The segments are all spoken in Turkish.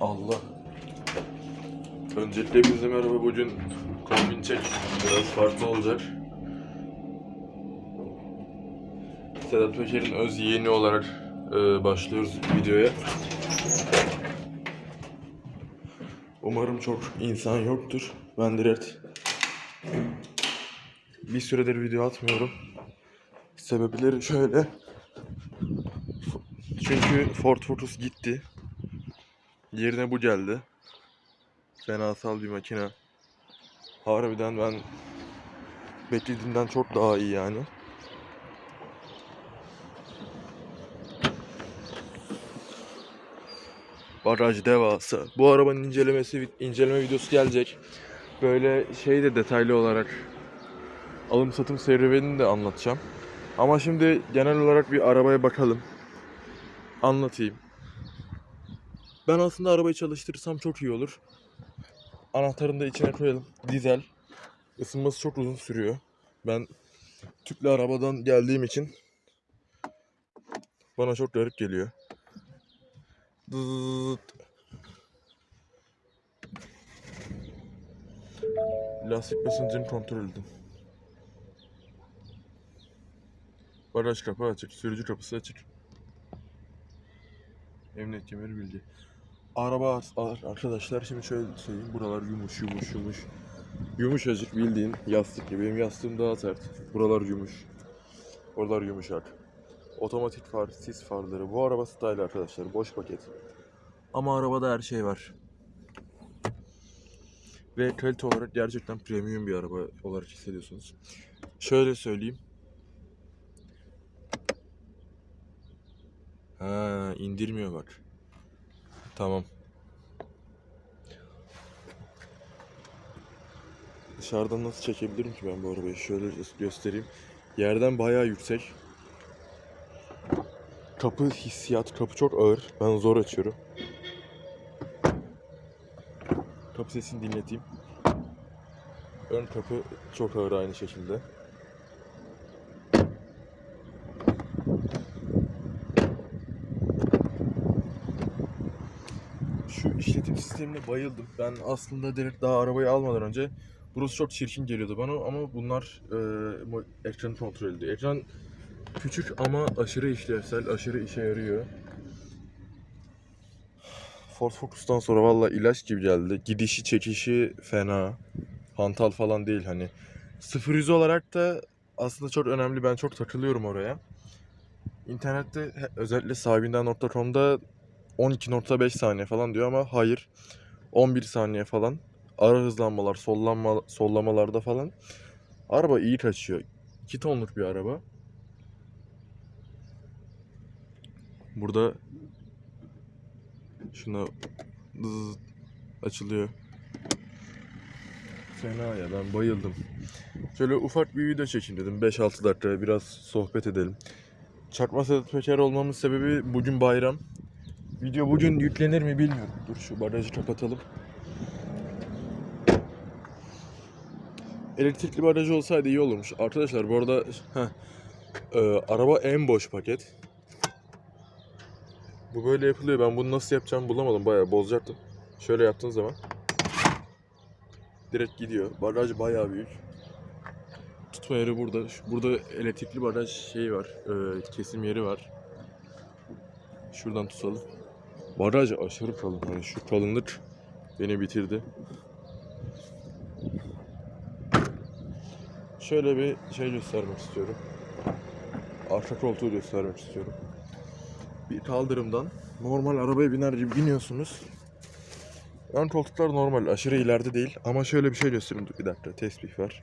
Allah. Öncelikle hepinize merhaba. Bugün kombin çek biraz farklı olacak. Sedat Peker'in öz yeğeni olarak e, başlıyoruz videoya. Umarım çok insan yoktur. Ben direkt bir süredir video atmıyorum. Sebepleri şöyle. Çünkü Ford Focus gitti. Yerine bu geldi. Fenasal bir makine. Harbiden ben beklediğimden çok daha iyi yani. Baraj devasa. Bu arabanın incelemesi inceleme videosu gelecek. Böyle şey de detaylı olarak alım satım serüvenini de anlatacağım. Ama şimdi genel olarak bir arabaya bakalım. Anlatayım. Ben aslında arabayı çalıştırırsam çok iyi olur. Anahtarını da içine koyalım. Dizel. Isınması çok uzun sürüyor. Ben tüplü arabadan geldiğim için bana çok garip geliyor. Dıt. Lastik basıncını kontrol edin. Bagaj kapağı açık, sürücü kapısı açık. Emniyet kemeri bilgi. Araba ar- arkadaşlar şimdi şöyle söyleyeyim. Buralar yumuş yumuş yumuş. Yumuşacık bildiğin yastık gibi. Benim yastığım daha sert. Buralar yumuş. Oralar yumuşak. Otomatik far, sis farları. Bu araba style arkadaşlar. Boş paket. Ama arabada her şey var. Ve kalite olarak gerçekten premium bir araba olarak hissediyorsunuz. Şöyle söyleyeyim. Ha, indirmiyor bak. Tamam. Dışarıdan nasıl çekebilirim ki ben bu arabayı? Şöyle gö- göstereyim. Yerden bayağı yüksek. Kapı hissiyat, kapı çok ağır. Ben zor açıyorum. Kapı sesini dinleteyim. Ön kapı çok ağır aynı şekilde. Şu işletim sistemine bayıldım. Ben aslında direkt daha arabayı almadan önce burası çok çirkin geliyordu bana ama bunlar e, bu ekranı kontrol ediyor. Ekran küçük ama aşırı işlevsel, aşırı işe yarıyor. Ford Focus'tan sonra valla ilaç gibi geldi. Gidişi çekişi fena. Hantal falan değil hani. 0-100 olarak da aslında çok önemli. Ben çok takılıyorum oraya. İnternette özellikle sahibinden.com'da 12.5 saniye falan diyor ama hayır. 11 saniye falan. Ara hızlanmalar, sollanma, sollamalarda falan. Araba iyi kaçıyor. 2 tonluk bir araba. Burada şuna açılıyor. Fena ya ben bayıldım. Şöyle ufak bir video çekeyim dedim. 5-6 dakika biraz sohbet edelim. Çakma Sedat Peker olmamın sebebi bugün bayram. Video bugün yüklenir mi bilmiyorum. Dur şu barajı kapatalım. Elektrikli barajı olsaydı iyi olurmuş. Arkadaşlar bu arada heh, e, araba en boş paket. Bu böyle yapılıyor. Ben bunu nasıl yapacağımı bulamadım. Bayağı bozacaktım. Şöyle yaptığın zaman direkt gidiyor. Bagaj bayağı büyük. Tutma yeri burada. Şu- Burada elektrikli bagaj şeyi var. e, kesim yeri var. Şuradan tutalım. Baraj aşırı kalın. Yani şu kalınlık beni bitirdi. Şöyle bir şey göstermek istiyorum. Arka koltuğu göstermek istiyorum. Bir kaldırımdan normal arabaya biner gibi biniyorsunuz. Ön koltuklar normal, aşırı ileride değil. Ama şöyle bir şey göstereyim. Bir dakika, tesbih var.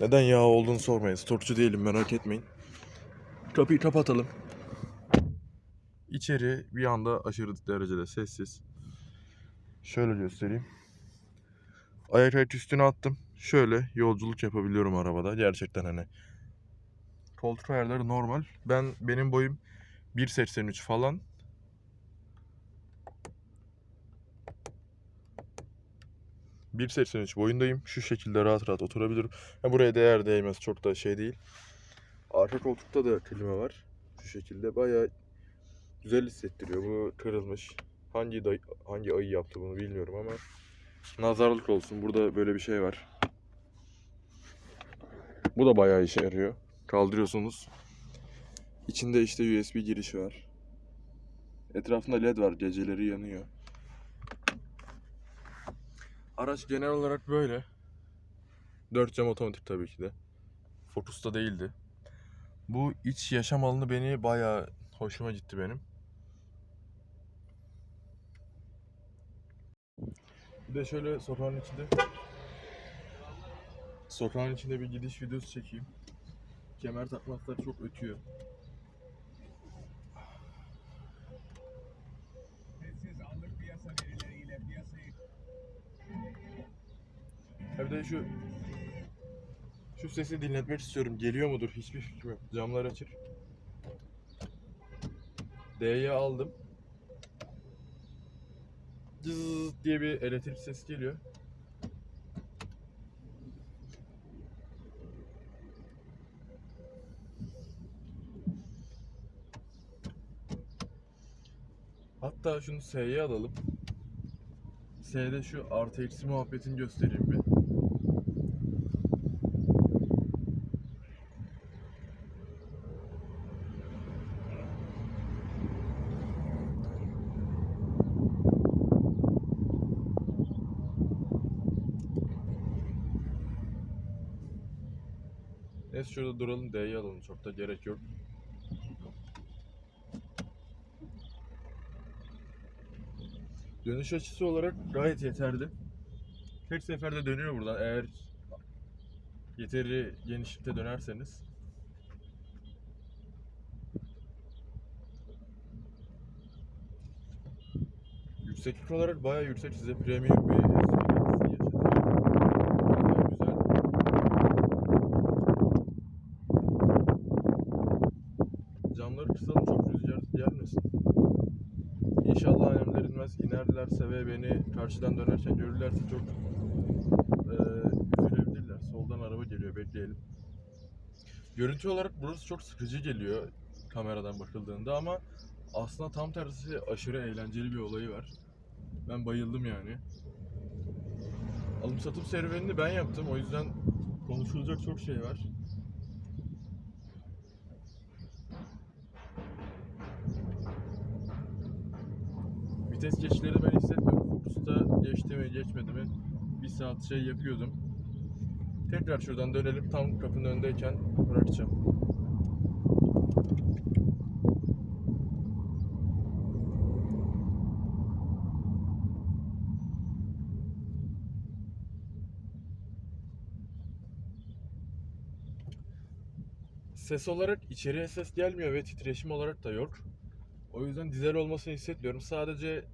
Neden yağ olduğunu sormayın. Stokçu değilim, merak etmeyin. Kapıyı kapatalım. İçeri bir anda aşırı derecede sessiz. Şöyle göstereyim. Ayak ayak üstüne attım. Şöyle yolculuk yapabiliyorum arabada. Gerçekten hani. Koltuk ayarları normal. Ben benim boyum 1.83 falan. ...1.83 boyundayım. Şu şekilde rahat rahat oturabilirim. Ha, buraya değer değmez. Çok da şey değil. Arka koltukta da klima var. Şu şekilde bayağı güzel hissettiriyor. Bu kırılmış. Hangi day hangi ayı yaptı bunu bilmiyorum ama nazarlık olsun. Burada böyle bir şey var. Bu da bayağı işe yarıyor. Kaldırıyorsunuz. İçinde işte USB girişi var. Etrafında led var. Geceleri yanıyor. Araç genel olarak böyle. 4 cam otomatik tabii ki de. Focus'ta değildi. Bu iç yaşam alanı beni bayağı hoşuma gitti benim. Bir de şöyle sokağın içinde sokağın içinde bir gidiş videosu çekeyim. Kemer takmaklar çok ötüyor. Ha bir de şu şu sesi dinletmek istiyorum. Geliyor mudur? Hiçbir fikrim yok. Camlar açık. D'yi aldım. Cız diye bir elektrik ses geliyor. Hatta şunu S'ye alalım. S'de şu artı eksi muhabbetini göstereyim bir. Neyse şurada duralım D'yi alalım çok da gerek yok. Dönüş açısı olarak gayet yeterli. Tek seferde dönüyor buradan eğer yeteri genişlikte dönerseniz. Yükseklik olarak bayağı yüksek size premium bir Camları kısalım çok rüzgar gelmesin. İnşallah annemler inmez inerlerse ve beni karşıdan dönerken görürlerse çok üzülebilirler. Soldan araba geliyor bekleyelim. Görüntü olarak burası çok sıkıcı geliyor kameradan bakıldığında ama aslında tam tersi aşırı eğlenceli bir olayı var. Ben bayıldım yani. Alım satım serüvenini ben yaptım o yüzden konuşulacak çok şey var. Vites geçişleri ben hissetmiyorum. Focus'ta geçti mi geçmedi mi bir saat şey yapıyordum. Tekrar şuradan dönelim tam kapının önündeyken bırakacağım. Ses olarak içeriye ses gelmiyor ve titreşim olarak da yok. O yüzden dizel olmasını hissetmiyorum. Sadece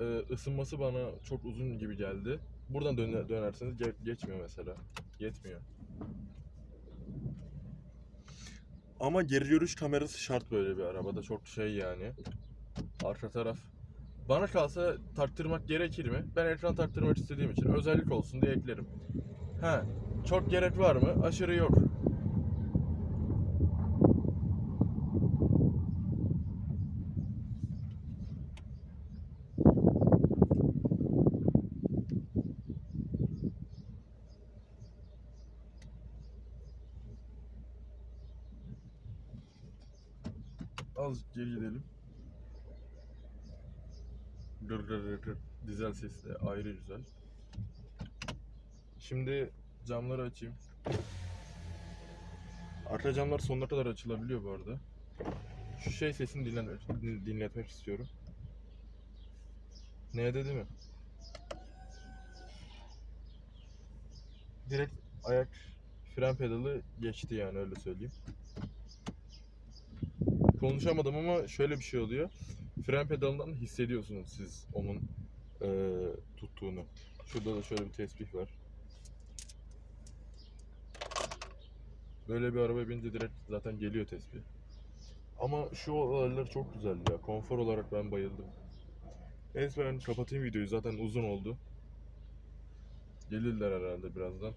e, ısınması bana çok uzun gibi geldi. Buradan döne- dönerseniz ge- geçmiyor mesela. Yetmiyor. Ama geri görüş kamerası şart böyle bir arabada. Çok şey yani. Arka taraf. Bana kalsa taktırmak gerekir mi? Ben ekran taktırmak istediğim için özellik olsun diye eklerim. Ha, çok gerek var mı? Aşırı yok. Azıcık geri gidelim. Gır gır gır gır. Dizel sesi de ayrı güzel. Şimdi camları açayım. Arka camlar sonuna kadar açılabiliyor bu arada. Şu şey sesini dinlemek, din- dinletmek istiyorum. Ne dedi mi? Direkt ayak fren pedalı geçti yani öyle söyleyeyim. Konuşamadım ama şöyle bir şey oluyor. Fren pedalından hissediyorsunuz siz onun eee, tuttuğunu. Şurada da şöyle bir tespih var. Böyle bir araba binince direkt zaten geliyor tespih. Ama şu olaylar çok güzel ya. Konfor olarak ben bayıldım. Neyse ben kapatayım videoyu. Zaten uzun oldu. Gelirler herhalde birazdan.